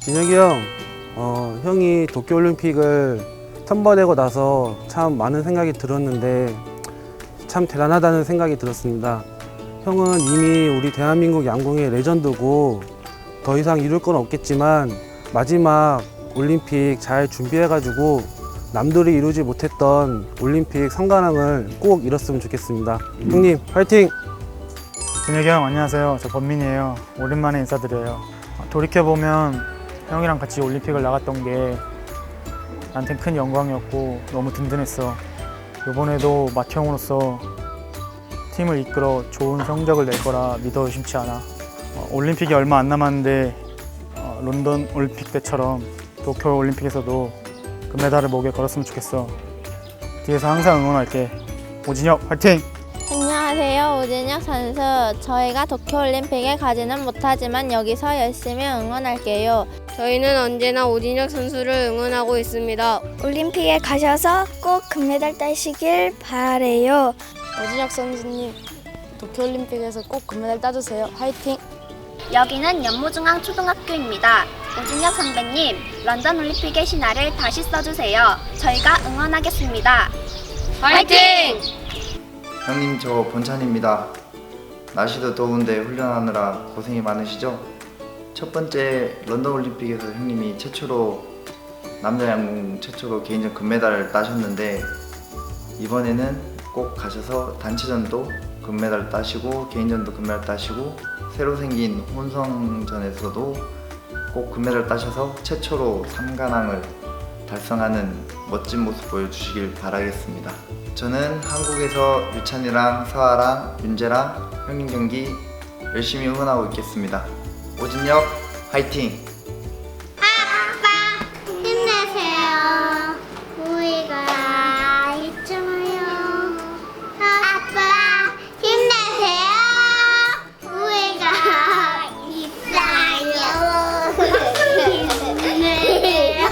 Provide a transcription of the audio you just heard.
진혁이 형, 어, 형이 도쿄올림픽을 선발되고 나서 참 많은 생각이 들었는데 참 대단하다는 생각이 들었습니다. 형은 이미 우리 대한민국 양궁의 레전드고 더 이상 이룰 건 없겠지만 마지막 올림픽 잘 준비해가지고 남들이 이루지 못했던 올림픽 성관왕을 꼭 이뤘으면 좋겠습니다. 형님, 화이팅! 준혁이 형 안녕하세요. 저 범민이에요. 오랜만에 인사드려요. 돌이켜 보면 형이랑 같이 올림픽을 나갔던 게 나한테 큰 영광이었고 너무 든든했어. 이번에도 맏형으로서 팀을 이끌어 좋은 성적을 낼 거라 믿어 의심치 않아. 어, 올림픽이 얼마 안 남았는데 어, 런던 올림픽 때처럼 도쿄 올림픽에서도 금메달을 목에 걸었으면 좋겠어. 뒤에서 항상 응원할게. 오진혁 화이팅! 오진혁 선수. 저희가 도쿄올림픽에 가지는 못하지만 여기서 열심히 응원할게요. 저희는 언제나 오진혁 선수를 응원하고 있습니다. 올림픽에 가셔서 꼭 금메달 따시길 바래요. 오진혁 선수님 도쿄올림픽에서 꼭 금메달 따주세요. 화이팅! 여기는 연무중앙초등학교입니다. 오진혁 선배님, 런던 올림픽의 신화를 다시 써주세요. 저희가 응원하겠습니다. 화이팅! 형님 저 본찬입니다. 날씨도 더운데 훈련하느라 고생이 많으시죠? 첫 번째 런던 올림픽에서 형님이 최초로 남자 양궁 최초로 개인전 금메달을 따셨는데 이번에는 꼭 가셔서 단체전도 금메달 따시고 개인전도 금메달 따시고 새로 생긴 혼성전에서도 꼭 금메달 따셔서 최초로 3관왕을 달성하는 멋진 모습 보여주시길 바라겠습니다. 저는 한국에서 유찬이랑 서아랑 윤재랑 형님 경기 열심히 응원하고 있겠습니다. 오진혁 화이팅! 아빠 힘내세요. 우리가 있잖아요. 아빠 힘내세요. 우리가 있어요. 힘내세요.